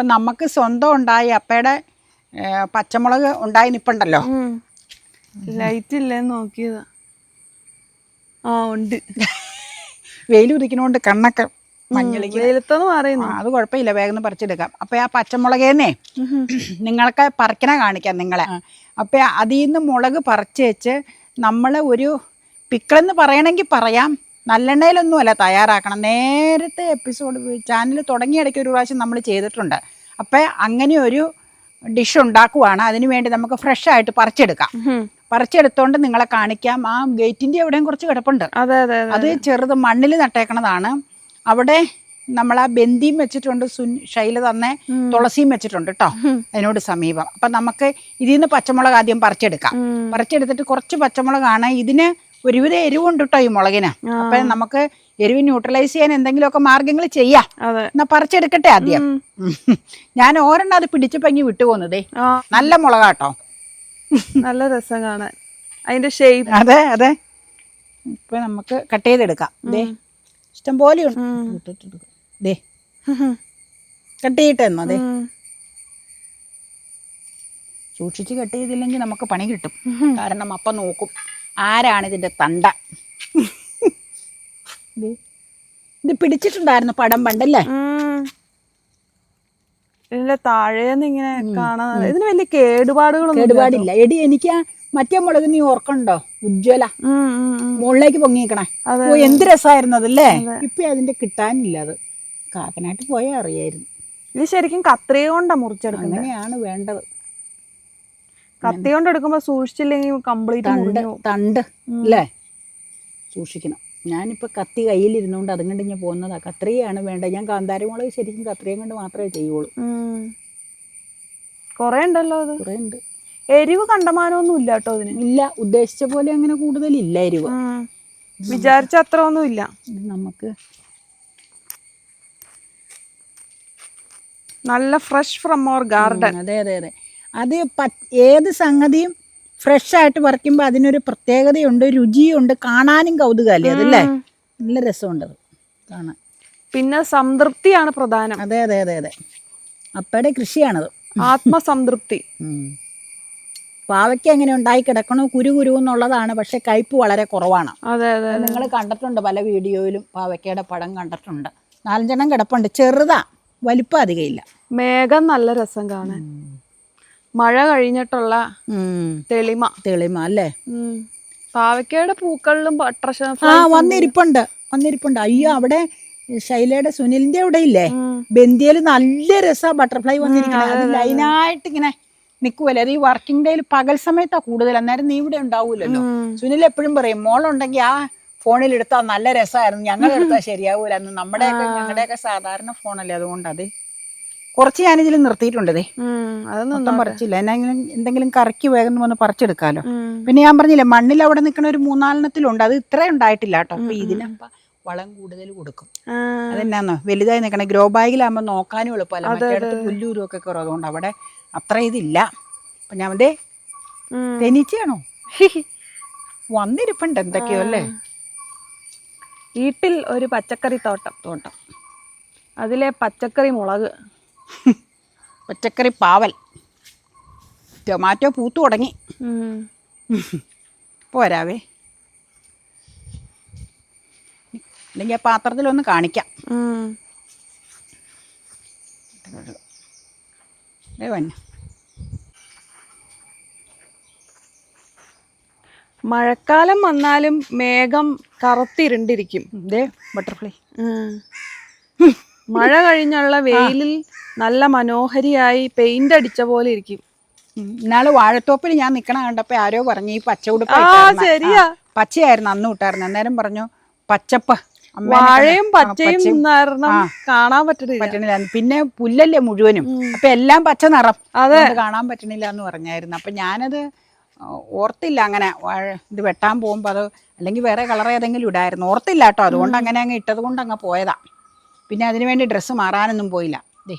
അപ്പം നമുക്ക് സ്വന്തം ഉണ്ടായി അപ്പയുടെ പച്ചമുളക് ഉണ്ടായി നിപ്പുണ്ടല്ലോ. ലൈറ്റ് ഇല്ലെന്ന് നോക്കിയതാ. ആ ഉണ്ട്. വെയിൽ ഉദിക്കുന്നതുകൊണ്ട് കണ്ണൊക്കെ മഞ്ഞളിക്ക് വെയിലത്തെന്ന് പറയുന്നു. അത് കുഴപ്പമില്ല വേഗം പറിച്ചെടുക്കാം. അപ്പം ആ പച്ചമുളകേന്നേ നിങ്ങൾക്ക് പറിക്കണ കാണിക്കാം നിങ്ങളെ. അപ്പം അതിൽ നിന്ന് മുളക് പറിച്ച് വെച്ച് നമ്മൾ ഒരു പിക്കിളെന്ന് പറയണമെങ്കിൽ പറയാം. നല്ലെണ്ണയിലൊന്നുമല്ല തയ്യാറാക്കണം. നേരത്തെ എപ്പിസോഡ് ചാനൽ തുടങ്ങിയ ഇടയ്ക്ക് ഒരു പ്രാവശ്യം നമ്മൾ ചെയ്തിട്ടുണ്ട്. അപ്പം അങ്ങനെ ഒരു ഡിഷ് ഉണ്ടാക്കുവാണ്. അതിന് വേണ്ടി നമുക്ക് ഫ്രഷ് ആയിട്ട് പറിച്ചെടുക്കാം. പറിച്ചെടുത്തോണ്ട് നിങ്ങളെ കാണിക്കാം. ആ ഗേറ്റിന്റെ എവിടെയും കുറച്ച് കിടപ്പുണ്ട്. അതെ അതെ അതെ അത് ചെറുത് മണ്ണിൽ നട്ടേക്കണതാണ്. അവിടെ നമ്മൾ ആ ബന്ദിയും വെച്ചിട്ടുണ്ട് സുൻ ശൈല തന്നെ തുളസിയും വെച്ചിട്ടുണ്ട് കേട്ടോ അതിനോട് സമീപം. അപ്പം നമുക്ക് ഇതിൽ നിന്ന് പച്ചമുളക് ആദ്യം പറിച്ചെടുക്കാം. പറിച്ചെടുത്തിട്ട് കുറച്ച് പച്ചമുളകാണ്. ഇതിന് ഒരുവിധ എരിവുണ്ട് കേട്ടോ ഈ മുളകിന്. അപ്പൊ നമുക്ക് എരിവ് ന്യൂട്രലൈസ് ചെയ്യാൻ എന്തെങ്കിലുമൊക്കെ മാർഗങ്ങൾ ചെയ്യാം. എന്നാ പറിച്ചെടുക്കട്ടെ ആദ്യം. ഞാൻ ഓരെണ്ണം അത് പിടിച്ചു ഇങ്ങ് വിട്ടുപോകുന്നതേ നല്ല മുളകാട്ടോ. നല്ല രസം കാണാൻ. അതിന്റെ ഷേപ്പ് അതെ അതെ. ഇപ്പൊ നമുക്ക് കട്ട് ചെയ്തെടുക്കാം. ദേ ഇഷ്ടം പോലെ ദേ. കട്ട് ചെയ്തിട്ട് എന്നോ അതെ സൂക്ഷിച്ച് കട്ട് ചെയ്തില്ലെങ്കിൽ നമുക്ക് പണി കിട്ടും. കാരണം അപ്പം നോക്കും. ആരാണ് ഇതിന്റെ തണ്ട. ഇത് പിടിച്ചിട്ടുണ്ടായിരുന്നു പടം പണ്ടല്ലേ? ഇതിന്റെ താഴേന്ന് ഇങ്ങനെ കാണാൻ ഇതിന് വലിയ കേടുപാടുകളൊന്നും ഇല്ല. കേടുപാടില്ല. എടി എനിക്ക് മറ്റേ മുളക് നീ ഓർക്കണ്ടോ ഉജ്ജ്വല. മുകളിലേക്ക് പൊങ്ങിക്കണേ ഓ എന്ത് രസമായിരുന്നു അതല്ലേ? ഇപ്പൊ അതിന്റെ കിട്ടാനില്ല അത്. കാക്കനായിട്ട് പോയാൽ അറിയായിരുന്നു. ഇത് ശരിക്കും കത്രിക കൊണ്ടാ മുറിച്ചെടുക്കുന്നത്. അങ്ങനെയാണ് വേണ്ടത്. കത്തി കൊണ്ട് എടുക്കുമ്പോ സൂക്ഷിച്ചില്ലെങ്കിൽ കംപ്ലീറ്റ് തണ്ട് അല്ലേ സൂക്ഷിക്കണം. ഞാനിപ്പോൾ കത്തി കയ്യിലിരുന്നുകൊണ്ട് അതും കണ്ട് ഞാൻ പോകുന്നതാ. കത്രിയാണ് വേണ്ട ഞാൻ കാന്താരമുളക് ശരിക്കും കത്രിയും കൊണ്ട് മാത്രമേ ചെയ്യുള്ളൂ. കൊറേ ഉണ്ടല്ലോ അത്. കുറേ ഉണ്ട്. എരിവ് കണ്ടമാനമൊന്നും ഇല്ല കേട്ടോ അതിന്. ഇല്ല ഉദ്ദേശിച്ച പോലെ അങ്ങനെ കൂടുതൽ ഇല്ല എരിവ്. വിചാരിച്ച അത്ര ഒന്നും ഇല്ല നമുക്ക് നല്ല ഫ്രഷ് ഫ്രം അവർ ഗാർഡൻ. അതെ അതെ അതെ. അത് പ- ഏത് സംഗതിയും ഫ്രഷ് ആയിട്ട് പറിക്കുമ്പോൾ അതിനൊരു പ്രത്യേകതയുണ്ട് രുചിയുണ്ട് കാണാനും കൗതുകമല്ലേ അതല്ലേ നല്ല രസമുണ്ട് അത് കാണാൻ. പിന്നെ സംതൃപ്തിയാണ് പ്രധാനം. അതെ അതെ അതെ അതെ. അപ്പയുടെ കൃഷിയാണത്. ആത്മസംതൃപ്തി. പാവയ്ക്ക് അങ്ങനെ ഉണ്ടായി കിടക്കണോ കുരു കുരു എന്നുള്ളതാണ് പക്ഷെ കയ്പ് വളരെ കുറവാണ്. അതെ അതെ നിങ്ങൾ കണ്ടിട്ടുണ്ട് പല വീഡിയോയിലും പാവയ്ക്കയുടെ പടം കണ്ടിട്ടുണ്ട്. നാലഞ്ചെണ്ണം കിടപ്പുണ്ട് ചെറുതാ വലിപ്പം അധികമില്ല. മേഘം നല്ല രസം കാണാൻ. മഴ കഴിഞ്ഞിട്ടുള്ള തെളിമ. തെളിമ അല്ലേ. പാവയ്ക്കയുടെ പൂക്കളിലും ആ വന്നിരിപ്പുണ്ട്. വന്നിരിപ്പുണ്ട്. അയ്യോ അവിടെ ശൈലയുടെ സുനിലിന്റെ അവിടെ ഇല്ലേ. ബന്ദിയയിൽ നല്ല രസാ ബട്ടർഫ്ലൈ വന്നിരിക്കുന്നത് അത് ലൈനായിട്ട് ഇങ്ങനെ നിൽക്കുമല്ലേ അത് ഈ വർക്കിംഗ് ഡേയിൽ പകൽ സമയത്താ കൂടുതൽ അന്നേരം നീ ഇവിടെ ഉണ്ടാവൂലല്ലോ. സുനിൽ എപ്പോഴും പറയും മോളുണ്ടെങ്കിൽ ആ ഫോണിൽ എടുത്താൽ നല്ല രസമായിരുന്നു ഞങ്ങൾ എടുത്താൽ ശരിയാവൂലായിരുന്നു നമ്മുടെയൊക്കെ ഞങ്ങളുടെയൊക്കെ സാധാരണ ഫോണല്ലേ അതുകൊണ്ട് അത് കുറച്ച് ഞാനിതിൽ നിർത്തിയിട്ടുണ്ട് അതൊന്നും. അത് പറിച്ചില്ല. എന്നെങ്കിലും എന്തെങ്കിലും കറക്കി വേഗം വന്ന് പറിച്ചെടുക്കാലോ. പിന്നെ ഞാൻ പറഞ്ഞില്ല മണ്ണിൽ അവിടെ നിൽക്കുന്ന ഒരു മൂന്നാലെണ്ണത്തിലുണ്ട്. അത് ഇത്ര ഉണ്ടായിട്ടില്ല കേട്ടോ. അപ്പൊ ഇതിനപ്പ വളം കൂടുതൽ കൊടുക്കും. അതെന്നാന്നോ? വലുതായി നിൽക്കണേ. ഗ്രോ ബാഗിലാകുമ്പോൾ നോക്കാനും എളുപ്പമല്ല. മറ്റേടത്ത് പുല്ലൂരും ഒക്കെ കുറവ് അതുകൊണ്ട് അവിടെ അത്ര ഇതില്ല. അപ്പൊ ഞാൻ തനിച്ചാണോ തെനിച്ചാണോ വന്നിരിപ്പുണ്ട് എന്തൊക്കെയോ അല്ലേ? വീട്ടിൽ ഒരു പച്ചക്കറി തോട്ടം തോട്ടം. അതിലെ പച്ചക്കറി മുളക്. പച്ചക്കറി പാവൽ. ടൊമാറ്റോ പൂത്തു തുടങ്ങി. പോരാവേ. അല്ലെങ്കിൽ ആ പാത്രത്തിലൊന്ന് കാണിക്കാം. മഴക്കാലം വന്നാലും മേഘം കറുത്തിരുണ്ടിരിക്കും. ബട്ടർഫ്ലൈ മഴ കഴിഞ്ഞുള്ള വെയിലിൽ നല്ല മനോഹരിയായി പെയിന്റ് അടിച്ച പോലെ ഇരിക്കും. ഇന്നാൾ വാഴത്തോപ്പിൽ ഞാൻ നിക്കണ കണ്ടപ്പോ ആരോ പറഞ്ഞു ഈ പച്ച ഉടുപ്പ് ആ ഇട്ടായിരുന്ന- ശരിയാ. ആ, പച്ചയായിരുന്നു അന്ന് ഇട്ടായിരുന്നു. അന്നേരം പറഞ്ഞു പച്ചപ്പ്. അമ്മേനെ വാഴയും ആ, പച്ചയും കാരണം കാണാൻ പറ്റണില്ല. പറ്റണില്ല പിന്നെ പുല്ലല്ലേ മുഴുവനും. അപ്പൊ എല്ലാം പച്ച നിറം. അത്. അതുകൊണ്ട് കാണാൻ പറ്റണില്ല എന്ന് പറഞ്ഞായിരുന്നു. അപ്പൊ ഞാനത് ആ, ഓർത്തില്ല അങ്ങനെ വാഴ ഇത് വെട്ടാൻ പോകുമ്പോ അത് അല്ലെങ്കിൽ വേറെ കളർ ഏതെങ്കിലും ഇടായിരുന്നു. ഓർത്തില്ല കേട്ടോ. അതുകൊണ്ട് അങ്ങനെ അങ്ങ് ഇട്ടത് കൊണ്ട് അങ്ങ് പോയതാ. പിന്നെ അതിനു വേണ്ടി ഡ്രസ്സ് മാറാനൊന്നും പോയില്ല. ദേ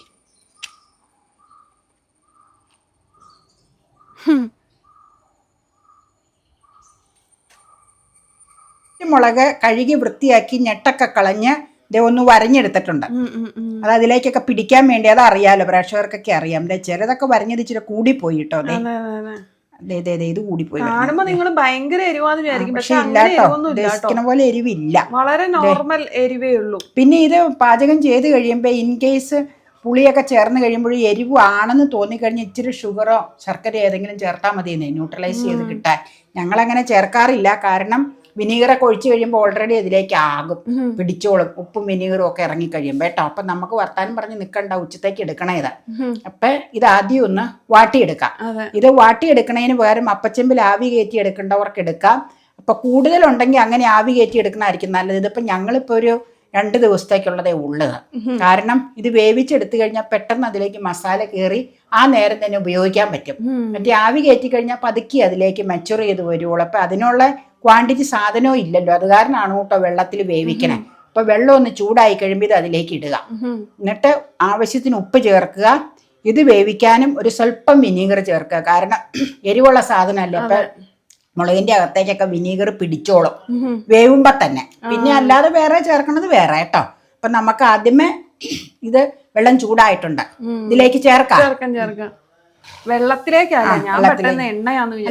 മുളക് കഴുകി വൃത്തിയാക്കി ഞെട്ടൊക്കെ കളഞ്ഞ് ഇതേ ഒന്ന് വരഞ്ഞെടുത്തിട്ടുണ്ട്. അത് അതിലേക്കൊക്കെ പിടിക്കാൻ വേണ്ടി അത് അറിയാലോ പ്രേക്ഷകർക്കൊക്കെ അറിയാം. ദേ ചിലതൊക്കെ വരഞ്ഞത് ഇച്ചിരി കൂടിപ്പോയി കേട്ടോ അതെ, കാണുമ്പോ നിങ്ങൾ ഭയങ്കര എരിവാന്ന് വിചാരിക്കും. പക്ഷെ ഉദ്ദേശിക്കുന്ന പോലെ എരിവില്ല. വളരെ നോർമൽ എരിവേ ഉള്ളൂ. പിന്നെ ഇത് പാചകം ചെയ്ത് കഴിയുമ്പോ ഇൻ കേസ് പുളിയൊക്കെ ചേർന്ന് കഴിയുമ്പോൾ എരിവ് ആണെന്ന് തോന്നിക്കഴിഞ്ഞാൽ ഇച്ചിരി ഷുഗറോ ശർക്കര ഏതെങ്കിലും ചേർത്താൽ മതി ന്യൂട്രലൈസ് ചെയ്ത് കിട്ടാൻ. ഞങ്ങളങ്ങനെ ചേർക്കാറില്ല കാരണം വിനീഗറൊക്കെ ഒഴിച്ചു കഴിയുമ്പോൾ ഓൾറെഡി അതിലേക്ക് ആകും. പിടിച്ചോളും ഉപ്പും വിനീഗറും ഒക്കെ ഇറങ്ങി കഴിയുമ്പോൾ കേട്ടോ. അപ്പം നമുക്ക് വർത്താനം പറഞ്ഞ് നിൽക്കണ്ട ഉച്ചത്തേക്ക് എടുക്കണേ ഇത്. അപ്പം ഇത് ആദ്യം ഒന്ന് വാട്ടിയെടുക്കാം. ഇത് വാട്ടിയെടുക്കണതിന് പകരം അപ്പച്ചമ്പിൽ ആവി കയറ്റി എടുക്കേണ്ടവർക്ക് എടുക്കാം. അപ്പൊ കൂടുതലുണ്ടെങ്കിൽ അങ്ങനെ ആവി കയറ്റി എടുക്കണമായിരിക്കും നല്ലത്. ഇതിപ്പോ ഞങ്ങളിപ്പോ ഒരു രണ്ട് ദിവസത്തേക്കുള്ളതേ ഉള്ളത്. കാരണം ഇത് വേവിച്ചെടുത്തു കഴിഞ്ഞാൽ പെട്ടെന്ന് അതിലേക്ക് മസാല കയറി ആ നേരം തന്നെ ഉപയോഗിക്കാൻ പറ്റും. മറ്റേ ആവി കയറ്റി കഴിഞ്ഞാൽ പതുക്കി അതിലേക്ക് മെച്ചുർ ചെയ്ത് വരുവുള്ളൂ. അപ്പൊ അതിനുള്ള ക്വാണ്ടിറ്റി സാധനവും ഇല്ലല്ലോ. അത് കാരണമാണ് കേട്ടോ വെള്ളത്തിൽ വേവിക്കണേ. അപ്പൊ വെള്ളം ഒന്ന് ചൂടായി കഴിയുമ്പോൾ ഇത് അതിലേക്ക് ഇടുക. എന്നിട്ട് ആവശ്യത്തിന് ഉപ്പ് ചേർക്കുക. ഇത് വേവിക്കാനും ഒരു സ്വല്പം വിനീഗർ ചേർക്കുക. കാരണം എരിവുള്ള സാധനമല്ലേ? അപ്പൊ മുളകിന്റെ അകത്തേക്കൊക്കെ വിനീഗർ പിടിച്ചോളും. വേവുമ്പോ തന്നെ. പിന്നെ അല്ലാതെ വേറെ ചേർക്കണത് വേറെ കേട്ടോ. അപ്പൊ നമുക്ക് ആദ്യമേ ഇത് വെള്ളം ചൂടായിട്ടുണ്ട്. ഇതിലേക്ക് ചേർക്കാം.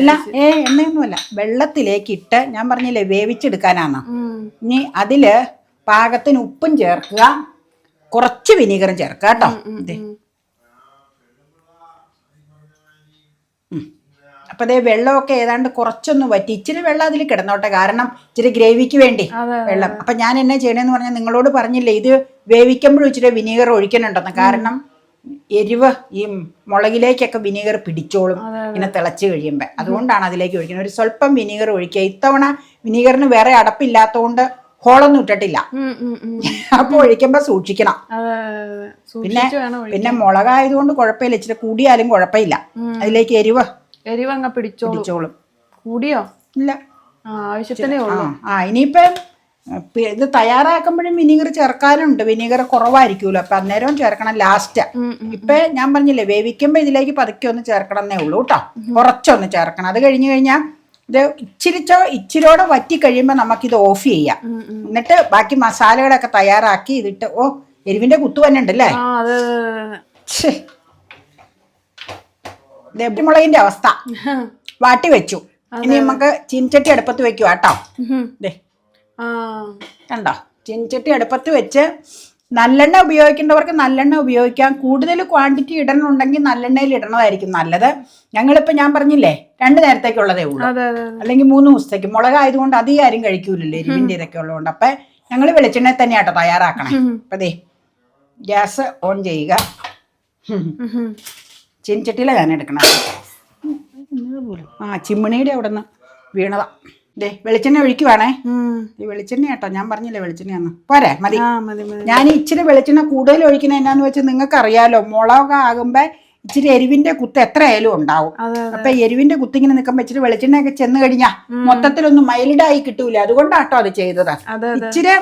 അല്ല ഏ എണ്ണയൊന്നുമല്ല. വെള്ളത്തിലേക്ക് ഇട്ട് ഞാൻ പറഞ്ഞില്ലേ വേവിച്ചെടുക്കാനാണ്. ഇനി അതിൽ പാകത്തിന് ഉപ്പും ചേർക്കുക. കുറച്ച് വിനീഗറും ചേർക്കുക കേട്ടോ ദേ. ഉം. അപ്പൊ അതേ വെള്ളമൊക്കെ ഏതാണ്ട് കുറച്ചൊന്ന് വറ്റി. ഇച്ചിരി വെള്ളം അതിൽ കിടന്നോട്ടെ. കാരണം ഇച്ചിരി ഗ്രേവിക്ക് വേണ്ടി വെള്ളം. അപ്പൊ ഞാൻ എന്നെ ചെയ്യണമെന്ന് പറഞ്ഞാൽ നിങ്ങളോട് പറഞ്ഞില്ലേ ഇത് വേവിക്കുമ്പോഴും ഇച്ചിരി വിനീഗർ ഒഴിക്കണുണ്ടെന്ന്. കാരണം എരിവ് ഈ മുളകിലേക്കൊക്കെ വിനീഗർ പിടിച്ചോളും ഇങ്ങനെ തിളച്ച് കഴിയുമ്പോൾ അതുകൊണ്ടാണ് അതിലേക്ക് ഒഴിക്കുന്നത് ഒരു സ്വല്പം വിനീഗർ ഒഴിക്കുക. ഇത്തവണ വിനീഗറിന് വേറെ അടപ്പില്ലാത്തതുകൊണ്ട് ഹോളൊന്നും ഇട്ടിട്ടില്ല. അപ്പൊ ഒഴിക്കുമ്പോ സൂക്ഷിക്കണം. പിന്നെ പിന്നെ മുളകായതുകൊണ്ട് കുഴപ്പമില്ല. ഇച്ചിരി കൂടിയാലും കുഴപ്പമില്ല. അതിലേക്ക് എരിവ് എരിവ് അങ്ങ് പിടിച്ചോളും. കൂടിയോ? ഇല്ല. ആ ആവശ്യത്തിനേ ആ ഉള്ളൂ. ആ ഇനിയിപ്പം പി- ഇത് തയ്യാറാക്കുമ്പോഴും വിനീഗർ ചേർക്കാനുണ്ട്. വിനീഗർ കുറവായിരിക്കുമല്ലോ. അപ്പൊ അന്നേരവും ചേർക്കണം ലാസ്റ്റ് ഉം, ഇപ്പൊ ഞാൻ പറഞ്ഞില്ലേ വേവിക്കുമ്പോൾ ഇതിലേക്ക് പതുക്കെ ഒന്ന് ചേർക്കണം എന്നേ ഉള്ളൂ കേട്ടോ. കുറച്ചൊന്ന് ചേർക്കണം. അത് കഴിഞ്ഞു കഴിഞ്ഞാൽ ഇത് ഇച്ചിരിച്ചോ ഇച്ചിരിയോടെ വറ്റി കഴിയുമ്പോൾ നമുക്കിത് ഓഫ് ചെയ്യാം. ഉം, ഉം. എന്നിട്ട് ബാക്കി മസാലകളൊക്കെ തയ്യാറാക്കി ഇതിട്ട് ഓ എരിവിന്റെ കുത്തു തന്നെ ഉണ്ടല്ലേ? ആ അതെ, ഛേ. മുളകിന്റെ അവസ്ഥ. വാട്ടി വെച്ചു. ഇനി നമുക്ക് ചീൻചട്ടി അടുപ്പത്ത് വെക്കുക കേട്ടോ. കണ്ടോ? ചീൻചട്ടി അടുപ്പത്ത് വെച്ച് നല്ലെണ്ണ ഉപയോഗിക്കേണ്ടവർക്ക് നല്ലെണ്ണ ഉപയോഗിക്കാം. കൂടുതൽ ക്വാണ്ടിറ്റി ഇടണമെന്നുണ്ടെങ്കിൽ നല്ലെണ്ണയിൽ ഇടണതായിരിക്കും നല്ലത്. ഞങ്ങളിപ്പോൾ ഞാൻ പറഞ്ഞില്ലേ രണ്ട് നേരത്തേക്കുള്ളതേ ഉള്ളൂ. അല്ലെങ്കിൽ മൂന്ന് ദിവസത്തേക്ക്. മുളക് ആയതുകൊണ്ട് അധികം ആരും കഴിക്കൂലല്ലോ എരിവിന്റെ ഇതൊക്കെ ഉള്ളതുകൊണ്ട്. അപ്പം ഞങ്ങൾ വെളിച്ചെണ്ണ തന്നെയാട്ടോ തയ്യാറാക്കണേ. അപ്പം ദേ ഗ്യാസ് ഓൺ ചെയ്യുക. ചീൻചട്ടിയിലാണ് ഞാൻ എടുക്കണം ആ ചിമ്മിണിയുടെ അവിടെ നിന്ന് വീണതാ. ദേ വെളിച്ചെണ്ണ ഒഴിക്കുവാണേ. ഈ വെളിച്ചെണ്ണ കേട്ടോ ഞാൻ പറഞ്ഞില്ലേ വെളിച്ചെണ്ണയാന്ന്. പോരെ മതി. ഞാൻ ഇച്ചിരി വെളിച്ചെണ്ണ കൂടുതൽ ഒഴിക്കുന്ന എന്നാന്ന് വെച്ചാൽ നിങ്ങൾക്ക് അറിയാലോ മുളക് ആകുമ്പോ ഇച്ചിരി എരിവിന്റെ കുത്ത് എത്ര ആയാലും ഉണ്ടാവും അപ്പൊ എരിവിന്റെ കുത്ത് ഇങ്ങനെ നിൽക്കുമ്പോ ഇച്ചിരി വെളിച്ചെണ്ണയൊക്കെ ചെന്ന് കഴിഞ്ഞാ മൊത്തത്തിലൊന്നും മൈൽഡായി കിട്ടൂല. അതുകൊണ്ടാട്ടോ അത് ചെയ്തത്. ഇച്ചിരി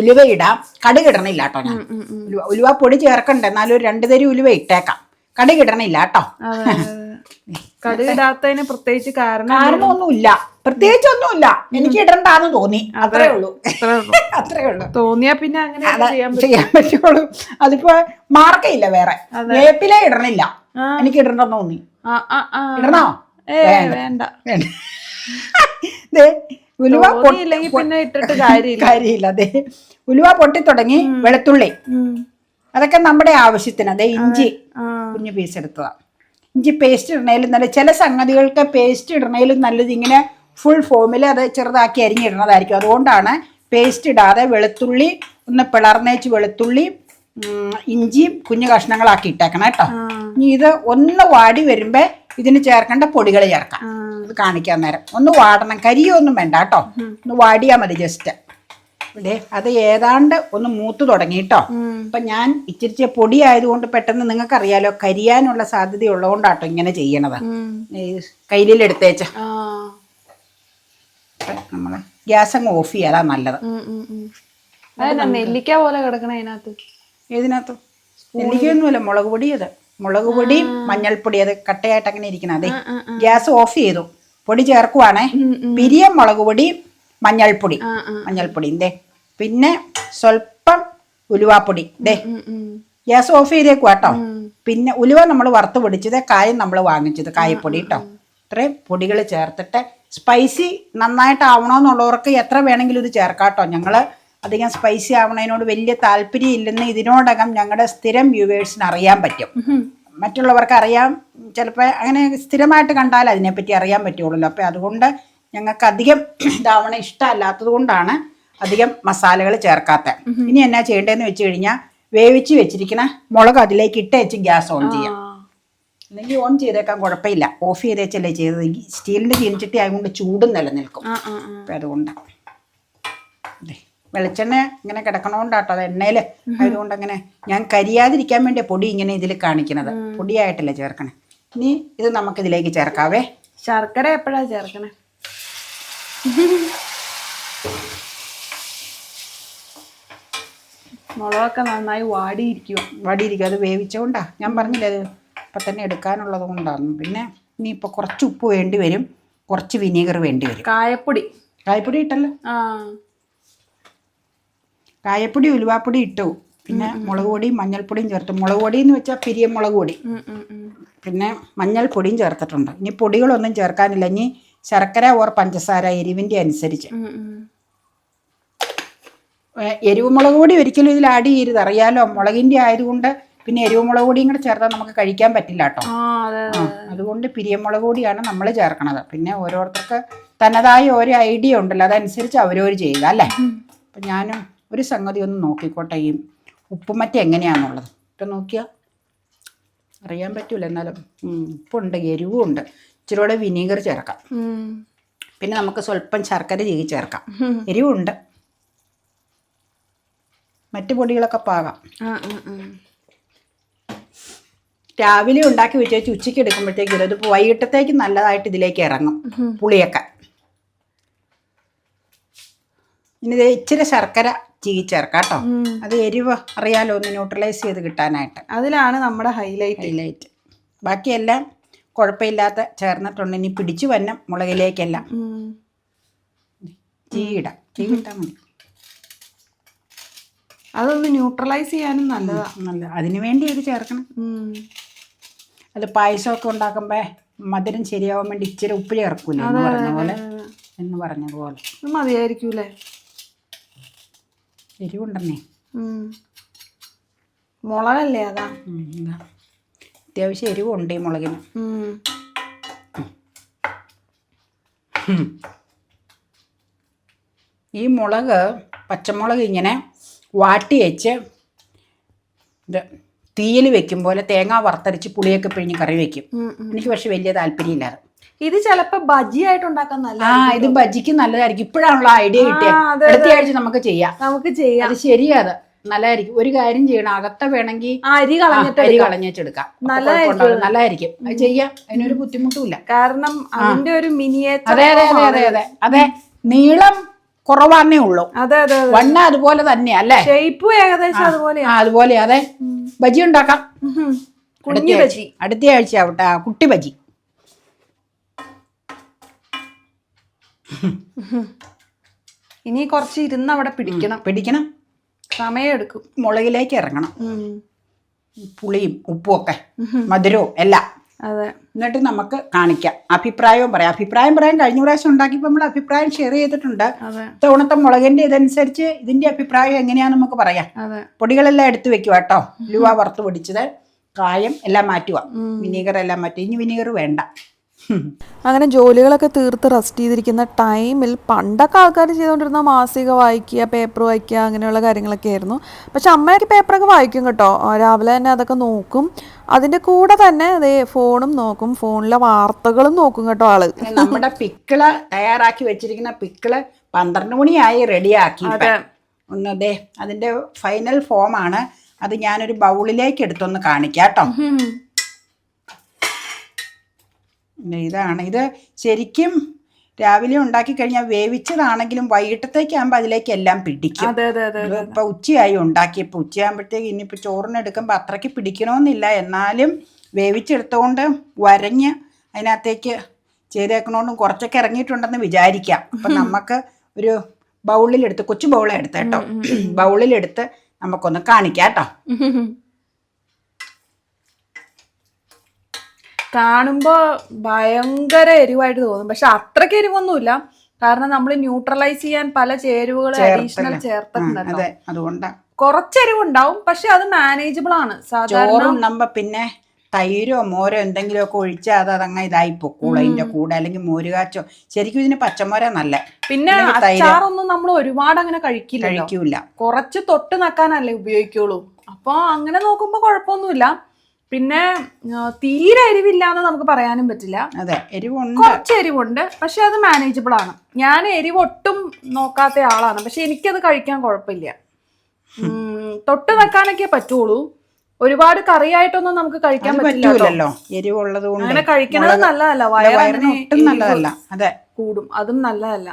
ഉലുവ ഇടാം. കടുക് ഇടണില്ല കേട്ടോ ഞാൻ. ഉലുവ പൊടി ചേർക്കണ്ട. എന്നാലും ഒരു രണ്ട് തരി ഉലുവ ഇട്ടേക്കാം. കടുക് ഇടണില്ല കേട്ടോ. കടുകിടാത്തതിന് പ്രത്യേകിച്ച് കാരണം കാരണമൊന്നുമില്ല. പ്രത്യേകിച്ച് ഒന്നുമില്ല എനിക്ക് ഇടണ്ടാന്ന് തോന്നി. അത്രേ ഉള്ളൂ. അത്രേ ഉള്ളൂ. തോന്നിയാ പിന്നെ അങ്ങനെ ചെയ്യാൻ പറ്റുള്ളൂ. അതിപ്പോ മാർക്കയില്ല വേറെ. വേപ്പില ഇടണില്ല. എനിക്ക് ഇടണ്ടെന്ന് തോന്നി. ഇടണോ? വേണ്ട. ഉലുവ പിന്നെ ഇട്ടിട്ട് കാര്യമില്ല. കാര്യമില്ല. അതെ ഉലുവ പൊട്ടി തുടങ്ങി വെളുത്തുള്ളി. അതൊക്കെ നമ്മുടെ ആവശ്യത്തിന്. അതെ. ഇഞ്ചി കുഞ്ഞു പീസ് എടുത്തതാണ് ഇഞ്ചി പേസ്റ്റ് ഇടണേലും നല്ല ചില സംഗതികൾക്ക് പേസ്റ്റ് ഇടണേലും നല്ലത് ഇങ്ങനെ ഫുൾ ഫോമിൽ അത് ചെറുതാക്കി അരിഞ്ഞിടണതായിരിക്കും അതുകൊണ്ടാണ് പേസ്റ്റ് ഇടാതെ വെളുത്തുള്ളി ഒന്ന് പിളർന്നേച്ച് വെളുത്തുള്ളി ഇഞ്ചിയും കുഞ്ഞു കഷ്ണങ്ങളാക്കി ഇട്ടേക്കണം കേട്ടോ ഇനി ഇത് ഒന്ന് വാടി വരുമ്പോൾ ഇതിന് ചേർക്കേണ്ട പൊടികൾ ചേർക്കാം. ഇത് കാണിക്കാൻ നേരം. ഒന്ന് വാടണം. കരിയൊന്നും വേണ്ട കേട്ടോ ഒന്ന് വാടിയാൽ മതി ജസ്റ്റ് ഇവിടെ അത് ഏതാണ്ട് ഒന്ന് മൂത്ത് തുടങ്ങി കേട്ടോ. അപ്പൊ ഞാൻ ഇച്ചിരി പൊടി ആയതുകൊണ്ട് പെട്ടെന്ന് നിങ്ങൾക്ക് അറിയാലോ കരിയാനുള്ള സാധ്യത ഉള്ളതുകൊണ്ടാട്ടോ ഇങ്ങനെ ചെയ്യണത്. കയ്യിലെടുത്തേച്ച ആ. നമ്മൾ ഗ്യാസ് അങ്ങ് ഓഫ് ചെയ്യാതാ നല്ലത്. നെല്ലിക്ക പോലെ കിടക്കണ അതിനകത്ത്? ഏതിനകത്ത്? നെല്ലിക്കൊന്നുമല്ല മുളക് പൊടി അത്. മുളക് പൊടി മഞ്ഞൾപ്പൊടി അത് കട്ടയായിട്ട് അങ്ങനെ ഇരിക്കണം അതെ. ഗ്യാസ് ഓഫ് ചെയ്തു. പൊടി ചേർക്കുവാണേ. പിരിയ മുളക് പൊടി മഞ്ഞൾപ്പൊടി. മഞ്ഞൾപ്പൊടി എന്തേ പിന്നെ സ്വല്പം ഉലുവാപ്പൊടി. ദേ. ഗ്യാസ് ഓഫ് ചെയ്തേക്കും കേട്ടോ പിന്നെ ഉലുവ നമ്മൾ വറുത്ത് പൊടിച്ചത് കായം നമ്മൾ വാങ്ങിച്ചത് കായപ്പൊടി കേട്ടോ ഇത്രയും പൊടികൾ ചേർത്തിട്ട് സ്പൈസി നന്നായിട്ട് ആവണമെന്നുള്ളവർക്ക് എത്ര വേണമെങ്കിലും ഇത് ചേർക്കാം കേട്ടോ ഞങ്ങൾ അധികം സ്പൈസി ആവണതിനോട് വലിയ താല്പര്യം ഇല്ലെന്ന് ഇതിനോടകം ഞങ്ങളുടെ സ്ഥിരം വ്യൂവേഴ്സിന് അറിയാൻ പറ്റും. മറ്റുള്ളവർക്ക് അറിയാം ചിലപ്പോൾ അങ്ങനെ സ്ഥിരമായിട്ട് കണ്ടാൽ അതിനെപ്പറ്റി അറിയാൻ പറ്റുള്ളൂ. അപ്പോൾ അതുകൊണ്ട് ഞങ്ങൾക്ക് അധികം ഇതാവണ ഇഷ്ടമല്ലാത്തത് കൊണ്ടാണ് അധികം മസാലകൾ ചേർക്കാത്ത. ഇനി എന്നാ ചെയ്യേണ്ടതെന്ന് വെച്ച് കഴിഞ്ഞാൽ വേവിച്ച് വെച്ചിരിക്കുന്ന മുളക് അതിലേക്ക് ഇട്ട് വെച്ച് ഗ്യാസ് ഓൺ ചെയ്യാം. അല്ലെങ്കിൽ ഓൺ ചെയ്തേക്കാൻ കുഴപ്പമില്ല. ഓഫ് ചെയ്തേച്ചല്ലേ ചെയ്തത്? സ്റ്റീലിന്റെ ചീനിച്ചട്ടി ആയതുകൊണ്ട് ചൂടും നിലനിൽക്കും. അപ്പം അതുകൊണ്ട്. ദേ, വെളിച്ചെണ്ണ ഇങ്ങനെ കിടക്കണോണ്ടാട്ടോ അത് എണ്ണയിൽ ആയതുകൊണ്ട് അങ്ങനെ ഞാൻ കരിയാതിരിക്കാൻ വേണ്ടി പൊടി ഇങ്ങനെ ഇതിൽ കാണിക്കുന്നത് പൊടിയായിട്ടല്ലേ ചേർക്കണേ. ഇനി ഇത് നമുക്ക് ഇതിലേക്ക് ചേർക്കാവേ. ശർക്കര എപ്പോഴാ ചേർക്കണേ? മുളകൊക്കെ നന്നായി വാടിയിരിക്കും. വാടിയിരിക്കും. അത് വേവിച്ചുകൊണ്ടാ ഞാൻ പറഞ്ഞില്ലേ അത് ഇപ്പം തന്നെ എടുക്കാനുള്ളത് കൊണ്ടാണ് പിന്നെ ഇനി ഇപ്പോൾ കുറച്ച് ഉപ്പ് വേണ്ടി വരും. കുറച്ച് വിനീഗർ വേണ്ടി വരും. കായപ്പൊടി. കായപ്പൊടി ഇട്ടല്ലോ. ആ. കായപ്പൊടി ഉലുവാപ്പൊടി ഇട്ടു. പിന്നെ മുളക് പൊടിയും മഞ്ഞൾപ്പൊടിയും ചേർത്ത്. മുളക് പൊടി എന്ന് വെച്ചാൽ പിരിയ മുളക് പൊടി. പിന്നെ മഞ്ഞൾപ്പൊടിയും ചേർത്തിട്ടുണ്ട്. ഇനി പൊടികളൊന്നും ചേർക്കാനില്ല. ഇനി ശർക്കര ഓർ പഞ്ചസാര എരിവിന്റെ അനുസരിച്ച്. ഉം, ഉം. ഏ, എരിവ് മുളക് പൊടി ഒരിക്കലും ഇതിൽ ആഡ് ചെയ്യരുത്. അറിയാലോ മുളകിന്റെ ആയതുകൊണ്ട് പിന്നെ എരിവ് മുളക് പൊടിയും കൂടെ ചേർത്താൽ നമുക്ക് കഴിക്കാൻ പറ്റില്ല കേട്ടോ. അതുകൊണ്ട് പിരിയമുളക് പൊടിയാണ് നമ്മൾ ചേർക്കണത്. പിന്നെ ഓരോരുത്തർക്ക് തനതായ ഓരോ ഐഡിയ ഉണ്ടല്ലോ അതനുസരിച്ച് അവരോർ ചെയ്യുക അല്ലേ? അപ്പം ഞാനും ഒരു സംഗതി ഒന്ന് നോക്കിക്കോട്ടെ ഈ ഉപ്പുമറ്റ എങ്ങനെയാണെന്നുള്ളത് ഇപ്പം നോക്കിയാൽ അറിയാൻ പറ്റൂല എന്നാലും. ഉപ്പുണ്ട് എരിവും ഉണ്ട്. ഇച്ചിരി കൂടെ വിനീഗർ ചേർക്കാം. പിന്നെ നമുക്ക് സ്വല്പം ശർക്കര ചീകി ചേർക്കാം. എരിവുണ്ട്. മറ്റു പൊടികളൊക്കെ പാകാം. രാവിലെ ഉണ്ടാക്കി വെച്ചേച്ച് ഉച്ചയ്ക്ക് എടുക്കുമ്പോഴത്തേക്കും ഇത് വൈകിട്ടത്തേക്ക് നല്ലതായിട്ട് ഇതിലേക്ക് ഇറങ്ങും പുളിയൊക്കെ. ഇനി ഇച്ചിരി ശർക്കര ചീ ചേർക്കാം കേട്ടോ അത് എരിവ് അറിയാലോ ഒന്ന് ന്യൂട്രലൈസ് ചെയ്ത് കിട്ടാനായിട്ട്. അതിലാണ് നമ്മുടെ ഹൈലൈറ്റ് ഹൈലൈറ്റ് ബാക്കിയെല്ലാം കുഴപ്പമില്ലാത്ത ചേർന്നിട്ടുണ്ട്. ഇനി പിടിച്ചു വന്ന മുളകിലേക്കെല്ലാം. ചീയിടാം ചീയിട്ടാൽ മതി. അതൊന്ന് ന്യൂട്രലൈസ് ചെയ്യാനും നല്ലതാ. നല്ല അതിന് വേണ്ടി ഇത് ചേർക്കണം. അല്ല അത് പായസമൊക്കെ ഉണ്ടാക്കുമ്പോ മധുരം ശരിയാവാൻ വേണ്ടി ഇച്ചിരി ഉപ്പ് ചേർക്കൂല എന്ന് പറഞ്ഞ പോലെ? എന്ന് പറഞ്ഞതുപോലെ. മതിയായിരിക്കൂലേ? എരിവുണ്ടെന്നേ. മുളകല്ലേ അതാ. അത്യാവശ്യം എരിവുണ്ട് ഈ മുളകിന്. ഈ മുളക് പച്ചമുളക് ഇങ്ങനെ വാട്ടി വെച്ച് ഇത് തീയിൽ വെക്കും പോലെ തേങ്ങ വറുത്തരച്ച് പുളിയൊക്കെ പിഴിഞ്ഞ് കറി വെക്കും. എനിക്ക് പക്ഷെ വലിയ താല്പര്യമില്ലായിരുന്നു ഇത് ചിലപ്പോ ബജി ആയിട്ട് ഉണ്ടാക്കാൻ നല്ല ആ ഇത് ബജിക്ക് നല്ലതായിരിക്കും. ഇപ്പോഴാണുള്ള ഐഡിയ കിട്ടിയത് അതെ, അടുത്ത ആഴ്ച നമുക്ക് ചെയ്യാം. നമുക്ക് ചെയ്യാം. അത് ശരിയാത് നല്ലതായിരിക്കും. ഒരു കാര്യം ചെയ്യണം. അകത്ത വേണമെങ്കിൽ അരി കളഞ്ഞിട്ട് അരി കളഞ്ഞിട്ടെടുക്കാം. നല്ലതായിരിക്കും. നല്ലതായിരിക്കും. അത് ചെയ്യാം. അതിനൊരു ബുദ്ധിമുട്ടുമില്ല കാരണം അതിന്റെ ഒരു മിനിയേച്ചർ അതെ അതെ? അതെ അതെ. അതെ നീളം കുറവാന്നേ ഉള്ളൂ. അതെ അതെ വണ്ണ അതുപോലെ തന്നെയാ അല്ലേ? ഷേപ്പും ഏകദേശം അതുപോലെയാ അതുപോലെ. അതെ. ബജി ഉണ്ടാക്കാം. കുഞ്ഞു ബജി. അടുത്ത ആഴ്ച ആവട്ടെ. കുട്ടി ബജി. ഇനി കുറച്ച് ഇരുന്ന് അവിടെ പിടിക്കണം. പിടിക്കണം. സമയം എടുക്കും മുളകിലേക്ക് ഇറങ്ങണം. പുളിയും ഉപ്പും ഒക്കെ മധുരവും എല്ലാം. അതെ. എന്നിട്ട് നമുക്ക് കാണിക്കാം. അഭിപ്രായവും പറയാം. അഭിപ്രായം പറയാൻ കഴിഞ്ഞ പ്രാവശ്യം ഉണ്ടാക്കിയപ്പോൾ നമ്മൾ അഭിപ്രായം ഷെയർ ചെയ്തിട്ടുണ്ട്. തവണത്തെ മുളകിന്റെ ഇതനുസരിച്ച് ഇതിന്റെ അഭിപ്രായം എങ്ങനെയാന്ന് നമുക്ക് പറയാം. പൊടികളെല്ലാം എടുത്തു വെക്കുക കേട്ടോ. ലുവ വറുത്ത് പൊടിച്ചത്. കായം എല്ലാം മാറ്റുക വിനീഗർ എല്ലാം മാറ്റി. ഇനി വിനീഗർ വേണ്ട. അങ്ങനെ ജോലികളൊക്കെ തീർത്ത് റെസ്റ്റ് ചെയ്തിരിക്കുന്ന ടൈമിൽ പണ്ടൊക്കെ ആൾക്കാർ ചെയ്തുകൊണ്ടിരുന്ന മാസിക വായിക്കുക പേപ്പർ വായിക്കുക അങ്ങനെയുള്ള കാര്യങ്ങളൊക്കെ ആയിരുന്നു. പക്ഷെ അമ്മയൊക്കെ പേപ്പറൊക്കെ വായിക്കും കേട്ടോ. രാവിലെ തന്നെ അതൊക്കെ നോക്കും. അതിന്റെ കൂടെ തന്നെ അതേ ഫോണും നോക്കും. ഫോണിലെ വാർത്തകളും നോക്കും കേട്ടോ ആൾ. നമ്മുടെ പിക്കിൾ തയ്യാറാക്കി വെച്ചിരിക്കുന്ന പിക്കിൾ പന്ത്രണ്ട് മണിയായി റെഡിയാക്കി. ഒന്ന് അതെ അതിന്റെ ഫൈനൽ ഫോമാണ് അത് ഞാനൊരു ബൗളിലേക്ക് എടുത്തൊന്ന് കാണിക്കാം കേട്ടോ. ഇതാണ്. ഇത് ശരിക്കും രാവിലെ ഉണ്ടാക്കി കഴിഞ്ഞാൽ വേവിച്ചതാണെങ്കിലും വൈകിട്ടത്തേക്കാകുമ്പോൾ അതിലേക്ക് എല്ലാം പിടിക്കും ഇപ്പൊ ഉച്ചയായി ഉണ്ടാക്കിയപ്പോൾ ഉച്ചയാകുമ്പോഴത്തേക്ക് ഇനിയിപ്പോൾ ചോറിന് എടുക്കുമ്പോൾ അത്രയ്ക്ക് പിടിക്കണമെന്നില്ല എന്നാലും വേവിച്ചെടുത്തുകൊണ്ട് വരഞ്ഞ് അതിനകത്തേക്ക് ചെയ്തേക്കണോണ്ടും കുറച്ചൊക്കെ ഇറങ്ങിയിട്ടുണ്ടെന്ന് വിചാരിക്കാം. അപ്പം നമുക്ക് ഒരു ബൗളിലെടുത്ത് കൊച്ചു ബൗളെടുത്ത് കേട്ടോ ബൗളിലെടുത്ത് നമുക്കൊന്ന് കാണിക്കാം കേട്ടോ കാണുമ്പോ ഭയങ്കര എരിവായിട്ട് തോന്നും. പക്ഷെ അത്രയ്ക്ക് എരിവൊന്നുമില്ല. കാരണം നമ്മൾ ന്യൂട്രലൈസ് ചെയ്യാൻ പല ചേരുവകൾ അഡീഷണൽ ചേർത്തിട്ടുണ്ട് ചേർത്തിട്ടുണ്ടല്ലോ അതെ അതുകൊണ്ടാ. കുറച്ച് എരിവുണ്ടാവും. പക്ഷെ അത് മാനേജബിൾ ആണ്. സാധാരണ പിന്നെ തൈരോ മോരോ എന്തെങ്കിലുമൊക്കെ ഒഴിച്ചാൽ അത് അതങ്ങ് ഇതായി പൊക്കോളൂ അതിന്റെ കൂടെ. അല്ലെങ്കിൽ മോരുകാച്ചോ ശരിക്കും ഇതിന് പച്ചമോര നല്ല. പിന്നെ. അച്ചാറൊന്നും നമ്മൾ ഒരുപാട് അങ്ങനെ കഴിക്കില്ല കഴിക്കൂല. കുറച്ച് തൊട്ട് നക്കാനല്ലേ ഉപയോഗിക്കുള്ളൂ. അപ്പൊ അങ്ങനെ നോക്കുമ്പോ കുഴപ്പമൊന്നുമില്ല. പിന്നെ തീരെ എരിവില്ലാന്ന് നമുക്ക് പറയാനും പറ്റില്ല. അതെ എരിവുണ്ട്. കുറച്ച് എരിവുണ്ട് പക്ഷെ അത് മാനേജബിൾ ആണ്. ഞാൻ എരിവ് ഒട്ടും നോക്കാത്ത ആളാണ് പക്ഷെ എനിക്കത് കഴിക്കാൻ കുഴപ്പമില്ല. തൊട്ട് വെക്കാനൊക്കെ പറ്റുള്ളൂ. ഒരുപാട് കറിയായിട്ടൊന്നും നമുക്ക് കഴിക്കാൻ പറ്റില്ലല്ലോ പറ്റില്ല എരിവുള്ളത് കൊണ്ട് അങ്ങനെ കഴിക്കണത് നല്ലതല്ല. വയറിന് ഒട്ടും നല്ലതല്ല. അതെ. കൂടും. അതും നല്ലതല്ല.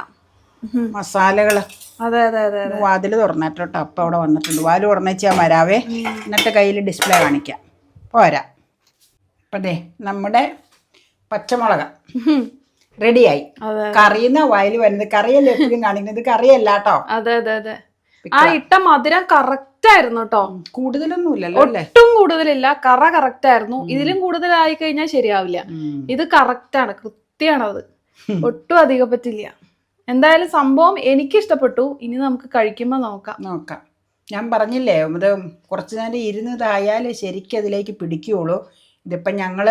മസാലകൾ. അതെ അതെ അതെ വാതിൽ വാതിൽ തുറന്നിട്ടോ അപ്പ അവിടെ വന്നിട്ടുണ്ട്. വാതിൽ തുറന്നേച്ചാൽ വരാവേ. എന്നിട്ട് കയ്യിൽ ഡിസ്പ്ലേ കാണിക്കാം. പോരാ. അപ്പം ദേ നമ്മുടെ പച്ചമുളക്. റെഡിയായി. കറിയുന്ന വായിൽ വരുന്നത് കറിയല്ലേ എപ്പോഴും കാണിക്കുന്നത്? കറിയല്ല കേട്ടോ. അതെ അതെ അതെ. ആ ഇട്ട മധുരം കറക്റ്റ് ആയിരുന്നു കേട്ടോ. കൂടുതലൊന്നും ഇല്ലല്ലോ അല്ലേ? ഒട്ടും കൂടുതലില്ല. കറ കറക്റ്റ് ആയിരുന്നു. ഇതിലും കൂടുതലായി കഴിഞ്ഞാൽ ശരിയാവില്ല. ഇത് കറക്റ്റ് ആണ് കൃത്യമാണ് അത് ഒട്ടും അധികം പറ്റില്ല. എന്തായാലും സംഭവം എനിക്ക് ഇഷ്ടപ്പെട്ടു ഇനി നമുക്ക് കഴിക്കുമ്പോൾ നോക്കാം. നോക്കാം. ഞാൻ പറഞ്ഞില്ലേ ഇത് കുറച്ച് നേരം ഇരുന്നതായാൽ ശരിക്കും അതിലേക്ക് പിടിക്കുകയുള്ളൂ. ഇതിപ്പം ഞങ്ങൾ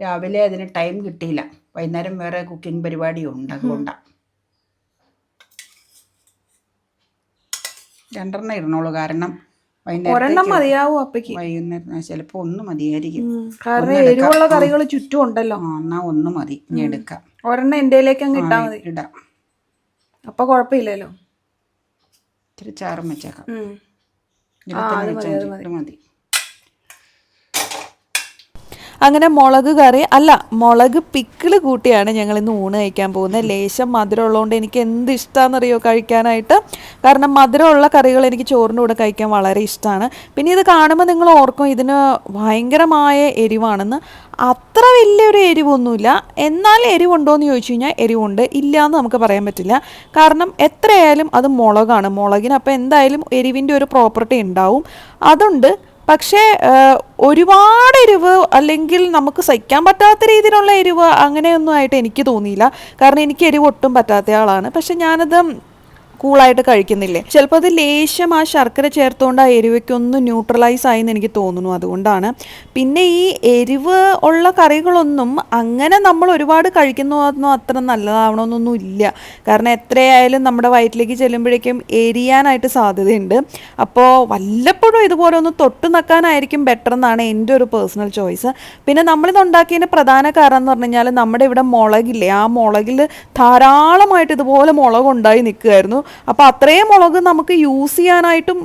രാവിലെ അതിന് ടൈം കിട്ടിയില്ല. വൈകുന്നേരം വേറെ കുക്കിംഗ് പരിപാടി ഉണ്ട് അതുകൊണ്ടാണ് രണ്ടെണ്ണം ഇരുന്നോളൂ കാരണം ഒരെണ്ണം മതിയാവും അപ്പക്ക് വൈകുന്നേരം ചിലപ്പോ ഒന്ന് മതിയായിരിക്കും. കാരണം എരിവുള്ള കറികൾ ചുറ്റും ഉണ്ടല്ലോ. എന്നാ ഒന്ന് മതി. ഇനി എടുക്കാം. ഒരെണ്ണം എന്റെ അങ്ങ് ഇട്ടാ ആ, മതി. ഇടാം. അപ്പൊ കുഴപ്പമില്ലല്ലോ. ഇത്തിരി ചാറും വെച്ചേക്കാം. മതി. അങ്ങനെ മുളക് കറി അല്ല മുളക് പിക്കിൾ കൂട്ടിയാണ് ഞങ്ങൾ ഇന്ന് ഊണ് കഴിക്കാൻ പോകുന്നത്. ലേശം മധുരം ഉള്ളതുകൊണ്ട് എനിക്ക് എന്ത് ഇഷ്ടമാണെന്നറിയോ കഴിക്കാനായിട്ട്. കാരണം മധുരമുള്ള കറികൾ എനിക്ക് ചോറിന്റെ കൂടെ കഴിക്കാൻ വളരെ ഇഷ്ടമാണ് പിന്നെ ഇത് കാണുമ്പോൾ നിങ്ങൾ ഓർക്കും ഇതിന് ഭയങ്കരമായ എരിവാണെന്ന്. അത്ര വലിയൊരു എരിവൊന്നുമില്ല. എന്നാൽ എരിവുണ്ടോ എന്ന് ചോദിച്ചു കഴിഞ്ഞാൽ എരിവുണ്ട്. ഇല്ല എന്ന് നമുക്ക് പറയാൻ പറ്റില്ല. കാരണം എത്രയായാലും അത് മുളകാണ്. മുളകിന് അപ്പോൾ എന്തായാലും എരിവിന്റെ ഒരു പ്രോപ്പർട്ടി ഉണ്ടാവും. അതുണ്ട്. പക്ഷേ ഒരുപാട് എരിവ് അല്ലെങ്കിൽ നമുക്ക് സഹിക്കാൻ പറ്റാത്ത രീതിയിലുള്ള എരിവ് അങ്ങനെയൊന്നും ആയിട്ട് എനിക്ക് തോന്നിയില്ല. കാരണം എനിക്ക് എരിവ് ഒട്ടും പറ്റാത്ത ആളാണ്. പക്ഷെ ഞാനത് കൂളായിട്ട് കഴിക്കുന്നില്ലേ? ചിലപ്പോൾ അത് ലേശം ആ ശർക്കര ചേർത്തുകൊണ്ട് ആ എരിവയ്ക്ക് ഒന്ന് ന്യൂട്രലൈസ് ആയി എന്ന് എനിക്ക് തോന്നുന്നു അതുകൊണ്ടാണ്. പിന്നെ ഈ എരിവ് ഉള്ള കറികളൊന്നും അങ്ങനെ നമ്മൾ ഒരുപാട് കഴിക്കുന്നതൊന്നും അത്ര നല്ലതാവണമെന്നൊന്നും ഇല്ല. കാരണം എത്രയായാലും നമ്മുടെ വയറ്റിലേക്ക് ചെല്ലുമ്പോഴേക്കും എരിയാനായിട്ട് സാധ്യതയുണ്ട്. അപ്പോൾ വല്ലപ്പോഴും ഇതുപോലെ ഒന്ന് തൊട്ട് നക്കാനായിരിക്കും ബെറ്റർ എന്നാണ് എന്റെ ഒരു പേഴ്സണൽ ചോയ്സ് പിന്നെ നമ്മളിത് ഉണ്ടാക്കിയതിന്റെ പ്രധാന കാരണം എന്ന് പറഞ്ഞു കഴിഞ്ഞാൽ നമ്മുടെ ഇവിടെ മുളകില്ലേ? ആ മുളകിൽ ധാരാളമായിട്ട് ഇതുപോലെ മുളക് ഉണ്ടായി നിൽക്കുമായിരുന്നു അപ്പോൾ അത്രയും മുളക് നമുക്ക് യൂസ് ചെയ്യാനായിട്ടും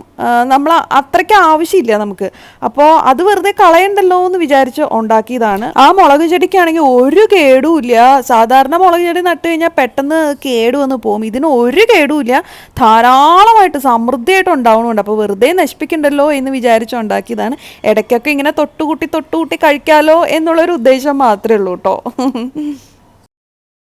നമ്മൾ അത്രയ്ക്ക് ആവശ്യമില്ല നമുക്ക്. അപ്പോൾ അത് വെറുതെ കളയണ്ടല്ലോ എന്ന് വിചാരിച്ച് ഉണ്ടാക്കിയതാണ്. ആ മുളക് ചെടിക്കാണെങ്കിൽ ഒരു കേടും ഇല്ല. സാധാരണ മുളക് ചെടി നട്ട് കഴിഞ്ഞാൽ പെട്ടെന്ന് കേട് വന്ന് പോകും. ഇതിന് ഒരു കേടും ഇല്ല. ധാരാളമായിട്ട് സമൃദ്ധിയായിട്ട് ഉണ്ടാവണമുണ്ട് അപ്പോൾ വെറുതെ നശിപ്പിക്കണ്ടല്ലോ എന്ന് വിചാരിച്ച് ഉണ്ടാക്കിയതാണ്. ഇടയ്ക്കൊക്കെ ഇങ്ങനെ തൊട്ടുകൂട്ടി തൊട്ടുകൂട്ടി കഴിക്കാലോ എന്നുള്ളൊരു ഉദ്ദേശം മാത്രമേ ഉള്ളൂ കേട്ടോ.